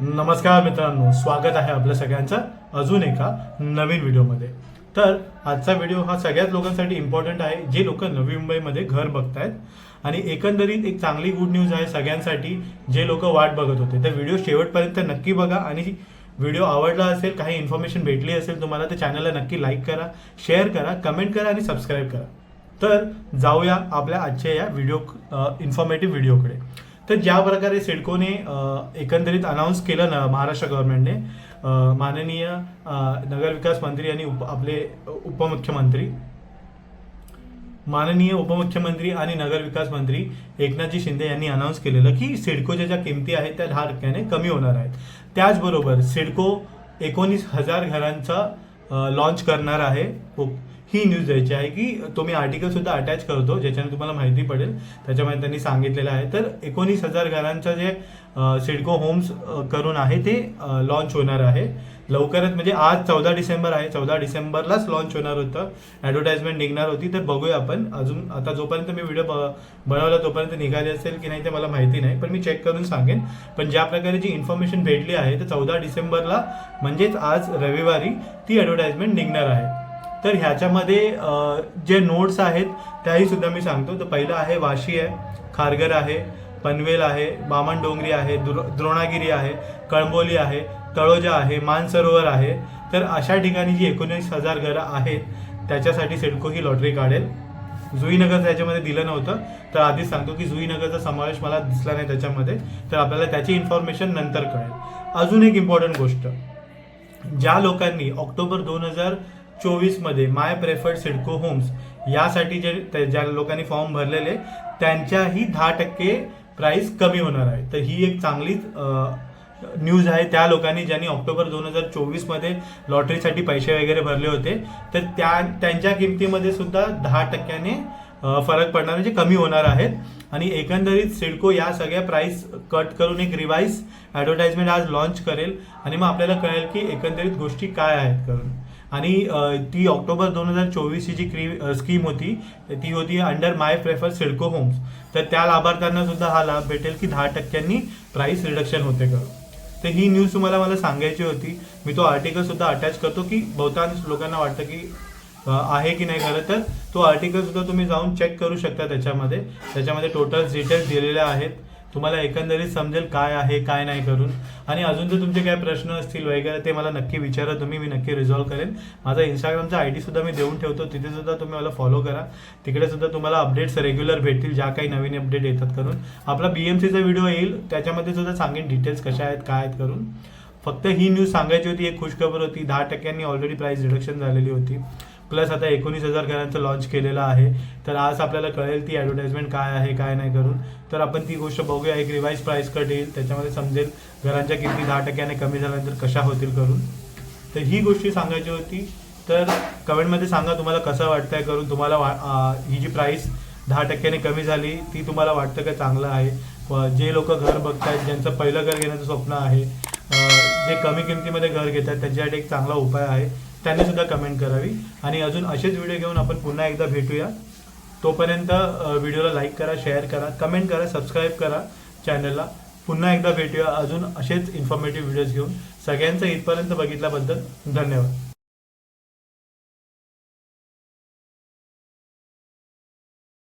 नमस्कार मित्रांनो स्वागत आहे आपल्या सगळ्यांचं अजून एका नवीन व्हिडिओमध्ये. तर आजचा व्हिडिओ हा सगळ्याच लोकांसाठी इम्पॉर्टंट आहे जे लोक नवी मुंबईमध्ये घर बघतायत. आणि एकंदरीत एक चांगली गुड न्यूज आहे सगळ्यांसाठी जे लोक वाट बघत होते. तर व्हिडिओ शेवटपर्यंत नक्की बघा आणि व्हिडिओ आवडला असेल काही इन्फॉर्मेशन भेटली असेल तुम्हाला तर चॅनलला नक्की लाईक करा शेअर करा कमेंट करा आणि सबस्क्राईब करा. तर जाऊया आपल्या आजच्या या व्हिडिओ इन्फॉर्मेटिव्ह व्हिडिओकडे तर ज्या प्रकारे सिडकोने एकंदरीत अनाऊन्स केलं ना महाराष्ट्र गव्हर्नमेंटने माननीय नगरविकास मंत्री आणि उप आपले उपमुख्यमंत्री माननीय उपमुख्यमंत्री आणि नगरविकास मंत्री एकनाथजी शिंदे यांनी अनाऊन्स केलेलं की सिडकोच्या ज्या किमती आहेत त्या दहा टक्क्याने कमी होणार आहेत. त्याचबरोबर सिडको एकोणीस हजार घरांचा लॉन्च करणार आहे. ही न्यूज द्यायची आहे की तो मी आर्टिकल सुद्धा अटॅच करतो ज्याच्याने तुम्हाला माहिती पडेल. त्याच्यामध्ये त्यांनी सांगितलेलं आहे. तर एकोणीस हजार घरांचं जे सिडको होम्स करून आहे ते लॉन्च होणार आहे. लवकरच म्हणजे आज चौदा डिसेंबर आहे. चौदा डिसेंबरलाच लॉन्च होणार होतं. ॲडव्हर्टाइजमेंट निघणार होती. तर बघूया आपण. अजून आता जोपर्यंत मी व्हिडिओ बनवला तोपर्यंत निघाली असेल की नाही ते मला माहिती नाही. पण मी चेक करून सांगेन. पण ज्या प्रकारे जी इन्फॉर्मेशन भेटली आहे तर चौदा डिसेंबरला म्हणजेच आज रविवारी ती ॲडव्हर्टाइजमेंट निघणार आहे. तर ह्याच्यामध्ये जे नोट्स आहेत त्याही सुद्धा मी सांगतो. तर पहिलं आहे वाशी आहे खारघर आहे पनवेल आहे बामणडोंगरी आहे द्रो द्रोणागिरी आहे कळंबोली आहे तळोजा आहे मानसरोवर आहे. तर अशा ठिकाणी जी एकोणीस हजार घरं आहेत त्याच्यासाठी सिडको ही लॉटरी काढेल. जुईनगर त्याच्यामध्ये दिलं नव्हतं. तर आधीच सांगतो की जुईनगरचा समावेश मला दिसला नाही त्याच्यामध्ये. तर आपल्याला त्याची इन्फॉर्मेशन नंतर कळेल. अजून एक इम्पॉर्टंट गोष्ट. ज्या लोकांनी ऑक्टोबर दोन हजार चोवीसमध्ये माय प्रेफर्ड सिडको होम्स यासाठी जे ज्या लोकांनी फॉर्म भरलेले त्यांच्याही दहा टक्के प्राईस कमी होणार आहे. तर ही एक चांगलीच न्यूज आहे. त्या लोकांनी ज्यांनी ऑक्टोबर दोन हजार चोवीसमध्ये लॉटरीसाठी पैसे वगैरे भरले होते तर त्या त्यांच्या किमतीमध्ये सुद्धा दहा टक्क्याने फरक पडणार म्हणजे कमी होणार आहेत. आणि एकंदरीत सिडको या सगळ्या प्राईस कट करून एक रिवाईज ॲडव्हर्टाइजमेंट आज लॉन्च करेल. आणि मग आपल्याला कळेल की एकंदरीत गोष्टी काय आहेत करून. आणि ती ऑक्टोबर दोन हजार चोवीसची जी क्री स्कीम होती ती होती under my prefer CIDCO homes तर त्या लाभार्थ्यांना सुद्धा हा लाभ भेटेल की दहा टक्क्यांनी प्राईस रिडक्शन होते करून तर ही न्यूज तुम्हाला मला सांगायची होती. मी तो आर्टिकल सुद्धा अटॅच करतो की बहुतांश लोकांना वाटतं की आहे की नाही खरं तर. तो आर्टिकल सुद्धा तुम्ही जाऊन चेक करू शकता त्याच्यामध्ये. त्याच्यामध्ये टोटल डिटेल्स दिलेल्या आहेत. तुम्हाला एकंदरीत समजेल काय आहे काय नाही करून. आणि अजून जर तुमचे काय प्रश्न असतील वगैरे ते मला नक्की विचारा तुम्ही मी नक्की रिझॉल्व करेन. माझा इंस्टाग्रामचा आय डी सुद्धा मी देऊन ठेवतो तिथे सुद्धा तुम्ही मला फॉलो करा. तिकडे सुद्धा तुम्हाला अपडेट्स रेग्युलर भेटतील ज्या काही नवीन अपडेट येतात करून. आपला बी एम सीचा व्हिडिओ येईल त्याच्यामध्ये सुद्धा सांगेन डिटेल्स कशा आहेत काय आहेत करून. फक्त ही न्यूज सांगायची होती एक खुशखबर होती. दहा टक्क्यांनी ऑलरेडी प्राईस रिडक्शन झालेली होती. प्लस आता एकोणीस हजार घरांचं लॉन्च केलेलं आहे. तर आज आपल्याला कळेल ती ॲडव्हर्टाइजमेंट काय आहे काय नाही करून. तर आपण ती गोष्ट बघूया. एक रिवाईज प्राईस कट येईल. त्याच्यामध्ये समजेल घरांच्या किमती दहा टक्क्याने कमी झाल्यानंतर कशा होतील करून. तर ही गोष्टी सांगायची होती. तर कमेंटमध्ये सांगा तुम्हाला कसं वाटतंय करून. तुम्हाला वा आ, ही जी प्राईस दहा टक्क्याने कमी झाली ती तुम्हाला वाटतं का चांगलं आहे? जे लोक घर बघतायत ज्यांचं पहिलं घर घेण्याचं स्वप्न आहे जे कमी किमतीमध्ये घर घेतात त्यांच्यासाठी एक चांगला उपाय आहे. त्यांनी सुद्धा कमेंट करावी. आणि अजून असेच व्हिडिओ घेऊन आपण पुन्हा एकदा भेटूया. तोपर्यंत व्हिडिओला लाईक करा शेअर करा कमेंट करा सबस्क्राईब करा चॅनलला पुन्हा एकदा भेटूया. अजून असेच इन्फॉर्मेटिव्ह व्हिडिओज घेऊन. सगळ्यांचं इथपर्यंत बघितल्याबद्दल धन्यवाद.